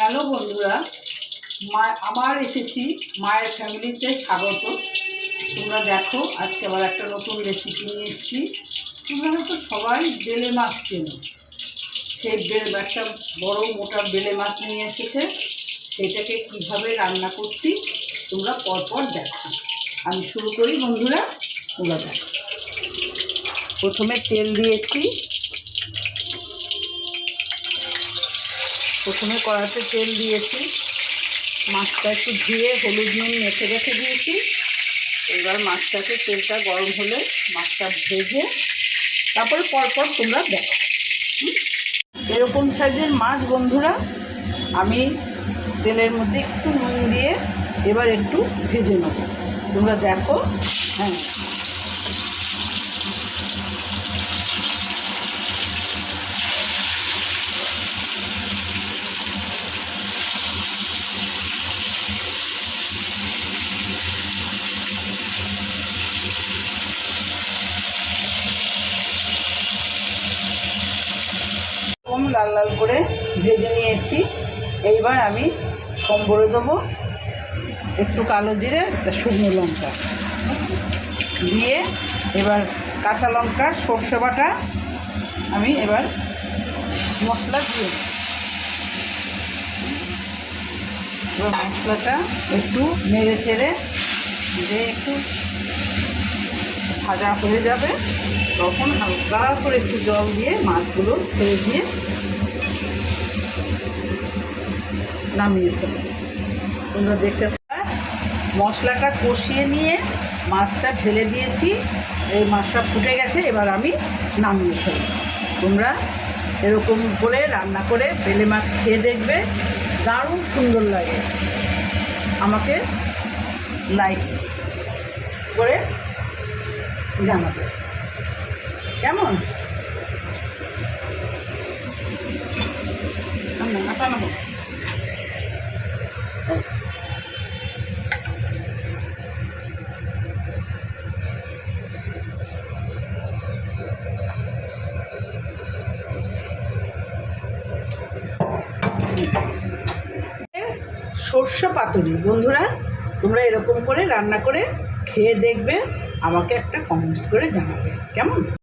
Hello বন্ধুরা, মা, আমার এসেছি মায়ের ফ্যামিলিতে স্বাগত। তোমরা দেখো, আজকে আবার একটা নতুন রেসিপি নিয়ে এসেছি। তোমরা হয়তো সবাই বেলে মাছ চেনো। সেই বেল একটা বড় মোটা বেলে মাছ নিয়ে এসেছে। সেটাকে কীভাবে রান্না করছি তোমরা পরপর দেখো। আমি শুরু করি বন্ধুরা, তোমরা দেখো। প্রথমে তেল দিয়েছি। প্রথমে কড়াতে তেল দিয়েছি, মাছটা একটু ধুয়ে হলুদ নুন মেখে রেখে দিয়েছি। এবার মাছটাকে তেলটা গরম হলে মাছটা ভেজে তারপরে পরপর তোমরা দেখো? এরকম সাইজের মাছ বন্ধুরা, আমি তেলের মধ্যে একটু নুন দিয়ে এবার একটু ভেজে নেব। তোমরা দেখো হ্যাঁ। লাল লাল করে ভেজে নিয়েছি। এইবার আমি সম্বরে দেবো, একটু কালো জিরে শুকনো লঙ্কা। দিয়ে এবার কাঁচা লঙ্কা, সর্ষে বাটা, আমি এবার মশলা দিয়ে এবার মশলাটা একটু নেড়ে চেড়ে, দিয়ে একটু ভাজা হয়ে যাবে। তখন হালকা করে একটু জল দিয়ে মাছগুলো ছেড়ে দিয়ে নামিয়ে ফেলবে। তোমরা দেখতে মশলাটা কষিয়ে নিয়ে মাছটা ঢেলে দিয়েছি। এই মাছটা ফুটে গেছে, এবার আমি নামিয়ে ফেলব। তোমরা এরকম করে রান্না করে বেলে মাছ খেয়ে দেখবে, দারুণ সুন্দর লাগে। আমাকে লাইক করে জানাবে। কেমন। সর্ষে পাতুরি। বন্ধুরা, তোমরা এরকম করে রান্না করে খেয়ে দেখবে, আমাকে একটা কমেন্টস করে জানাবে। কেমন?